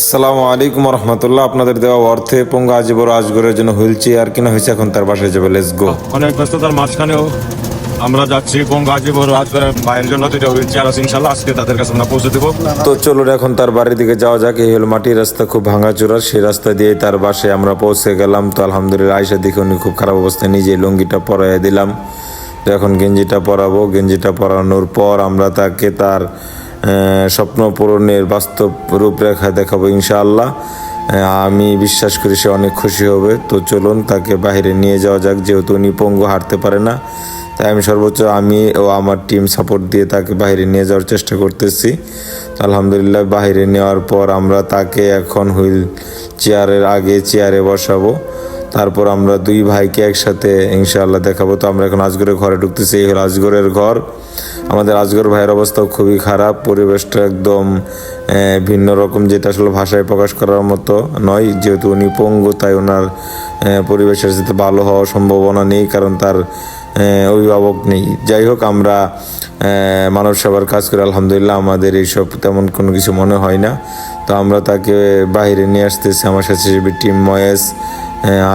আসসালামু আলাইকুম রহমতুল্লাহ। আপনাদের দেওয়া অর্থে পঙ্গা আজিবর আজগরের জন্য হুইল চেয়ার কিনা হয়েছে এখন তার বাসায় যাবে লেস গো অনেক ব্যস্ততার মাঝখানেও আমরা যাচ্ছি এবং গাজীপুর রাজবাড়ির ভাইয়ের জন্য দুটো হুইল চেয়ার আছে ইনশাল্লাহ আজকে তাদের কাছে আমরা পৌঁছে দেবো। তো চলুন এখন তার বাড়ির দিকে যাওয়া যাক এই হলো মাটির রাস্তা খুব ভাঙাচোরা সেই রাস্তা দিয়ে তার বাসায় আমরা পৌঁছে গেলাম। তো আলহামদুলিল্লাহ আয়সা দেখে উনি খুব খারাপ অবস্থায় নিজে লুঙ্গিটা পরাইয়া দিলাম। তো এখন গেঞ্জিটা পরাবো গেঞ্জিটা পরানোর পর আমরা তাকে তার স্বপ্ন পূরণের বাস্তব রূপরেখা দেখাবো ইনশাআল্লাহ। আমি বিশ্বাস করি সে অনেক খুশি হবে। তো চলুন তাকে বাইরে নিয়ে যাওয়া যাক, যেহেতু উনি পঙ্গু হাঁটতে পারে না। তাই আমি সর্বোচ্চ আমি ও আমার টিম সাপোর্ট দিয়ে তাকে বাইরে নিয়ে যাওয়ার চেষ্টা করতেছি। আলহামদুলিল্লাহ, বাইরে নেওয়ার পর আমরা তাকে এখন হুইল চেয়ারের আগে চেয়ারে বসাবো। তারপর আমরা দুই ভাইকে একসাথে ইনশাআল্লাহ দেখাবো। তো আমরা এখন আজগরের ঘরে ঢুকতেছি, এই হলো আজগরের ঘর। আমাদের আজগর ভাইয়ের অবস্থাও খুবই খারাপ, পরিবেশটা একদম ভিন্ন রকম, যেটা আসলে ভাষায় প্রকাশ করার মতো নয়। যেহেতু উনি পঙ্গু, তাই ওনার পরিবেশের সাথে ভালো হওয়ার সম্ভাবনা নেই, কারণ তার অভিভাবক নেই। যাই হোক, আমরা মানব সেবার কাজ করে আলহামদুলিল্লাহ আমাদের এইসব তেমন কোনো কিছু মনে হয় না। তো আমরা তাকে বাইরে নিয়ে আসতেছি, আমার স্বেচ্ছাসেবী টিম ময়েস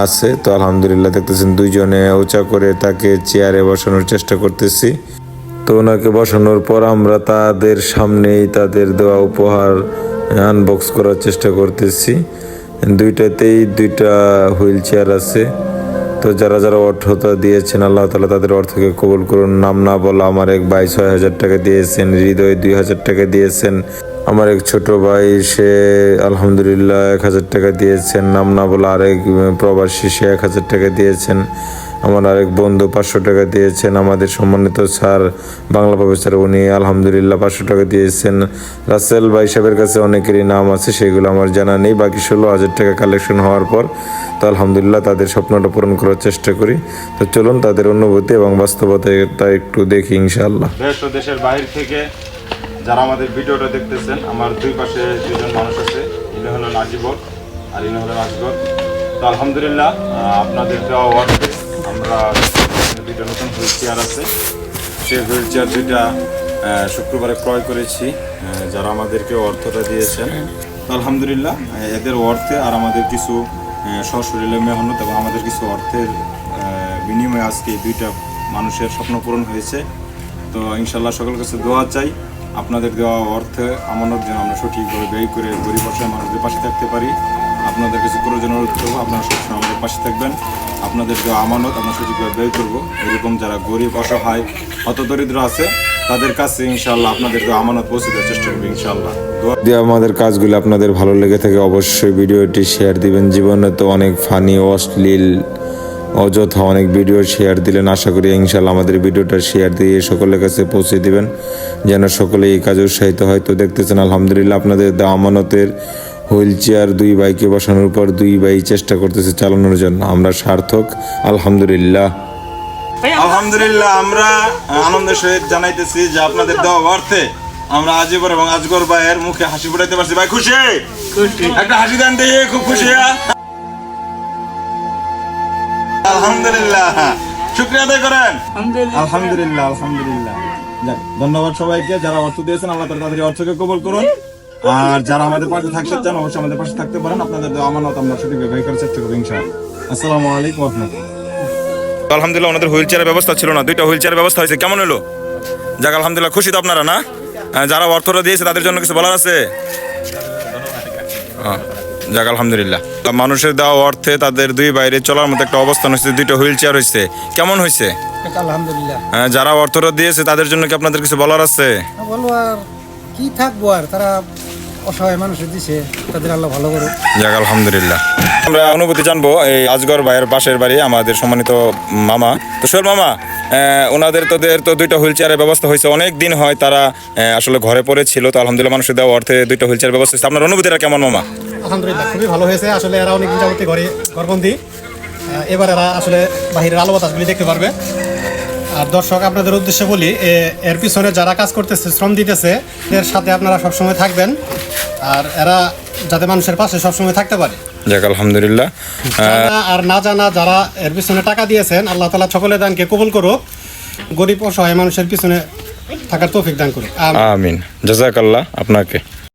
আছে। তো আলহামদুলিল্লাহ দেখতেছেন দুইজনে উঁচা করে তাকে চেয়ারে বসানোর চেষ্টা করতেছি। তো ওনাকে বসানোর পর আমরা তাদের সামনেই তাদের দেওয়া উপহার আনবক্স করার চেষ্টা করতেছি। দুইটাতেই দুইটা হুইল চেয়ার আছে। তো যারা যারা অর্থতা দিয়েছেন, আল্লাহ তালা তাদের অর্থকে কবুল করুন। নাম না বলা আমার এক ভাই ছয় হাজার টাকা দিয়েছেন, হৃদয় দুই হাজার টাকা দিয়েছেন। আমার এক ছোট ভাই, সে আলহামদুলিল্লাহ এক হাজার টাকা দিয়েছেন। নাম না বলা আরেক প্রবাসী, সে এক হাজার টাকা দিয়েছেন। আমার আরেক বন্ধু পাঁচশো টাকা দিয়েছেন, আমাদের সম্মানিত স্যার, বাংলা প্রফেসর উনি আলহামদুলিল্লাহ পাঁচশো টাকা দিয়েছেন। রাসেল ভাই সাহেবের কাছে অনেকেরই নাম আছে, সেগুলো আমার জানা নেই। বাকি ষোলো হাজার টাকা কালেকশন হওয়ার পর তো আলহামদুলিল্লাহ তাদের স্বপ্নটা পূরণ করার চেষ্টা করি। তো চলুন তাদের অনুভূতি এবং বাস্তবতাটা একটু দেখি ও দেশের বাইরে থেকে যারা আমাদের ভিডিওটা দেখতেছেন, আমার দুই পাশে দুজন মানুষ আছে। ইনি হলো নাজিবর আর ইনি হলো নাজগর তো আলহামদুলিল্লাহ আপনাদের দেওয়া অর্থে আমরা দুইটা নতুন হুইল চেয়ার আছে। সেই হুইল চেয়ার দুইটা শুক্রবারে ক্রয় করেছি যারা আমাদেরকে অর্থটা দিয়েছেন। আলহামদুলিল্লাহ এদের অর্থে আর আমাদের কিছু সশরীরে মেহনত এবং আমাদের কিছু অর্থের বিনিময়ে আজকে দুইটা মানুষের স্বপ্ন পূরণ হয়েছে। তো ইনশাল্লাহ সকলের কাছে দোয়া চাই, আপনাদের দেওয়া অর্থে আমানত যেন আমরা সঠিকভাবে ব্যয় করে গরিব মানুষদের পাশে থাকতে পারি। আপনাদের কাছে কোনো জন অনুরোধ করব, আপনারা সবসময় আমাদের পাশে থাকবেন। আপনাদের দেওয়া আমানত, আমরা সঠিকভাবে ব্যয় করব। এরকম যারা গরিব, অসহায় হত দরিদ্র আছে, তাদের কাছে ইনশাল্লাহ আপনাদের আমানত পৌঁছে দেওয়ার চেষ্টা করব ইনশাল্লাহ দোয়া আমাদের কাজগুলো আপনাদের ভালো লেগে থাকে, অবশ্যই ভিডিওটি শেয়ার দিবেন। জীবনে তো অনেক ফানি, অশ্লীল, অযথা অনেক ভিডিও শেয়ার দিলেন। আশা করি ইনশাল্লাহ আমাদের ভিডিওটা শেয়ার দিয়ে সকলের কাছে পৌঁছে দিবেন। যেন সকলে এই কাজে উৎসাহিত হয়। তো দেখতেছেন, আলহামদুলিল্লাহ আপনাদের দেওয়া আমানতের হুইল চেয়ার দুই বাইকে বসানোর পর দুই বাই চেষ্টা করতেছে চালানোর জন্য। আমরা সার্থক আলহামদুলিল্লাহ। আলহামদুলিল্লাহ আমরা আনন্দের সহিত জানাইতেছি যে আপনাদের দেওয়া অর্থে আমরা আজিবর এবং আজগর ভাইয়ের মুখে হাসি ফুটাইতে পারছি। ভাই খুশি? একটা হাসি দেন দিয়ে খুব খুশি হ্যাঁ? আলহামদুলিল্লাহ। শুক্রিয়া আদায় করেন। আলহামদুলিল্লাহ। আলহামদুলিল্লাহ ধন্যবাদ সবাইকে। যারা অর্থ দিয়েছেন আল্লাহ তাআলা তাদের অর্থকে কবুল করুন। আর যারা আমাদের পাশে থাকতে চান অবশ্যই আমাদের পাশে থাকতে পারেন। আপনাদের আমানত আমরা সঠিকভাবে ব্যয় করার চেষ্টা করব ইনশাআল্লাহ। আসসালামু আলাইকুম রাহমাতুল্লাহ। আলহামদুলিল্লাহ ওনাদের হুইল চেয়ারের ব্যবস্থা ছিল না। দুইটা হুইল চেয়ারের ব্যবস্থা হয়েছে। কেমন হলো? যাক আলহামদুলিল্লাহ খুশি তো আপনারা না? হ্যাঁ, যারা অর্থটা দিয়েছে তাদের জন্য কিছু বলার আছে? যাক আলহামদুলিল্লাহ। মানুষের দেওয়া অর্থে তাদের দুই বাইরে চলার মতো একটা অবস্থান হয়েছে। দুইটা হুইল চেয়ার হয়েছে। কেমন হয়েছে? আলহামদুলিল্লাহ। হ্যাঁ, যারা অর্থটা দিয়েছে তাদের জন্য কি আপনাদের কিছু বলার আছে? কি থাকব আর তারা অসহায় মানুষের দিছে তাদের আল্লাহ ভালো করুক। যাক আলহামদুলিল্লাহ। আমরা অনুভূতি জানব এই আজগর ভাইয়ের পাশের বাড়ি আমাদের সম্মানিত মামা। তো সোহেল মামা ওনাদের তোদের তো দুইটা হুইল চেয়ারের ব্যবস্থা হয়েছে। অনেক দিন হয় তারা আসলে ঘরে পড়ে ছিল তো আলহামদুলিল্লাহ মানুষের দেওয়া অর্থে দুইটা হুইল চেয়ার ব্যবস্থা হয়েছে। আপনার অনুভূতিটা কেমন মামা? আলহামদুলিল্লাহ খুবই ভালো হয়েছে। আসলে এরা অনেকদিন যাবতীয় ঘরে ঘরবন্দি। এবার এরা আসলে বাহিরের আলো বাতাসগুলি দেখতে পারবে। আর দর্শক আপনাদের উদ্দেশ্যে বলি এর পিছনে যারা কাজ করতেছে শ্রম দিতেছে এর সাথে আপনারা সবসময় থাকবেন। আর এরা যাতে মানুষের পাশে সবসময় থাকতে পারে। যাক আলহামদুলিল্লাহ। আর না জানা যারা এর পিছনে টাকা দিয়েছেন আল্লাহ তালা সকলের দানকে কবুল করুক। গরিব অসহায় মানুষের পিছনে থাকার তৌফিক দান করুক। আমিন। আমিন। জাজাকাল্লাহ আপনাকে।